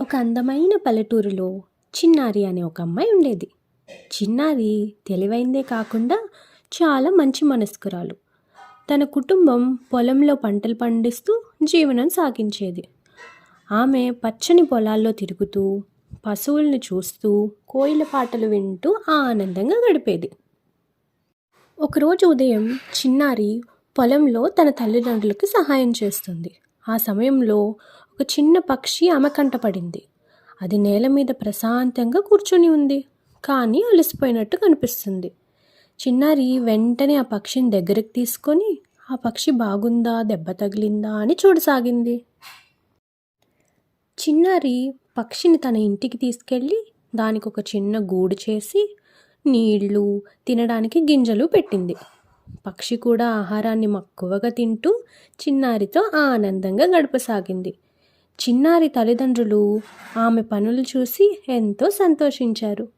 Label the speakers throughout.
Speaker 1: ఒక అందమైన పల్లెటూరులో చిన్నారి అనే ఒక అమ్మాయి ఉండేది. చిన్నారి తెలివైందే కాకుండా చాలా మంచి మనస్కురాలు. తన కుటుంబం పొలంలో పంటలు పండిస్తూ జీవనం సాగించేది. ఆమె పచ్చని పొలాల్లో తిరుగుతూ పశువుల్ని చూస్తూ కోయిల పాటలు వింటూ ఆనందంగా గడిపేది. ఒకరోజు ఉదయం చిన్నారి పొలంలో తన తల్లిదండ్రులకు సహాయం చేస్తుంది. ఆ సమయంలో ఒక చిన్న పక్షి ఆమె కంటపడింది అది నేల మీద ప్రశాంతంగా కూర్చొని ఉంది. కానీ అలసిపోయినట్టు కనిపిస్తుంది. చిన్నారి వెంటనే ఆ పక్షిని దగ్గరికి తీసుకొని ఆ పక్షి బాగుందా? దెబ్బ తగిలిందా? అని చూడసాగింది. చిన్నారి పక్షిని తన ఇంటికి తీసుకెళ్ళి దానికి ఒక చిన్న గూడు చేసి నీళ్ళు తినడానికి గింజలు పెట్టింది. పక్షి కూడా ఆహారాన్ని మక్కువగా తింటూ చిన్నారితో ఆనందంగా గడపసాగింది. చిన్నారి తల్లిదండ్రులు ఆమె పనులు చూసి ఎంతో సంతోషించారు.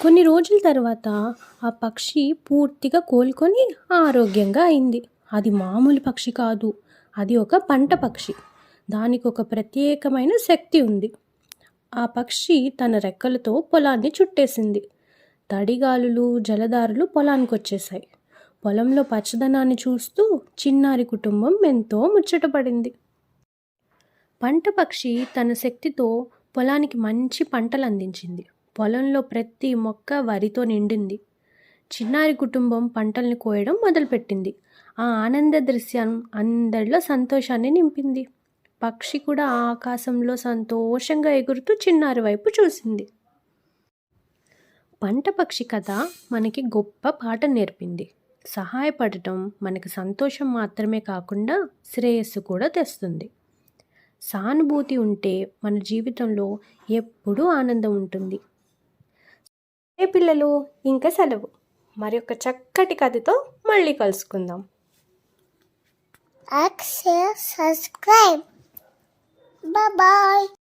Speaker 1: కొన్ని రోజుల తర్వాత ఆ పక్షి పూర్తిగా కోలుకొని ఆరోగ్యంగా అయింది. అది మామూలు పక్షి కాదు అది ఒక పంట పక్షి. దానికి ఒక ప్రత్యేకమైన శక్తి ఉంది. ఆ పక్షి తన రెక్కలతో పొలాన్ని చుట్టేసింది. తడిగాలులు జలదారులు పొలానికి వచ్చేసాయి పొలంలో పచ్చదనాన్ని చూస్తూ చిన్నారి కుటుంబం ఎంతో ముచ్చటపడింది. పంట పక్షి తన శక్తితో పొలానికి మంచి పంటలు అందించింది. పొలంలో ప్రతి మొక్క వరితో నిండింది. చిన్నారి కుటుంబం పంటల్ని కోయడం మొదలుపెట్టింది. ఆ ఆనంద దృశ్యం అందరిలో సంతోషాన్ని నింపింది. పక్షి కూడా ఆకాశంలో సంతోషంగా ఎగురుతూ చిన్నారి వైపు చూసింది. పంట పక్షి కథ మనకి గొప్ప పాట నేర్పింది. సహాయపడటం మనకి సంతోషం మాత్రమే కాకుండా శ్రేయస్సు కూడా తెస్తుంది. సానుభూతి ఉంటే మన జీవితంలో ఎప్పుడూ ఆనందం ఉంటుంది. ఏ పిల్లలు ఇంకా సెలవు. మరి ఒక చక్కటి కథతో మళ్ళీ కలుసుకుందాం.
Speaker 2: Subscribe bye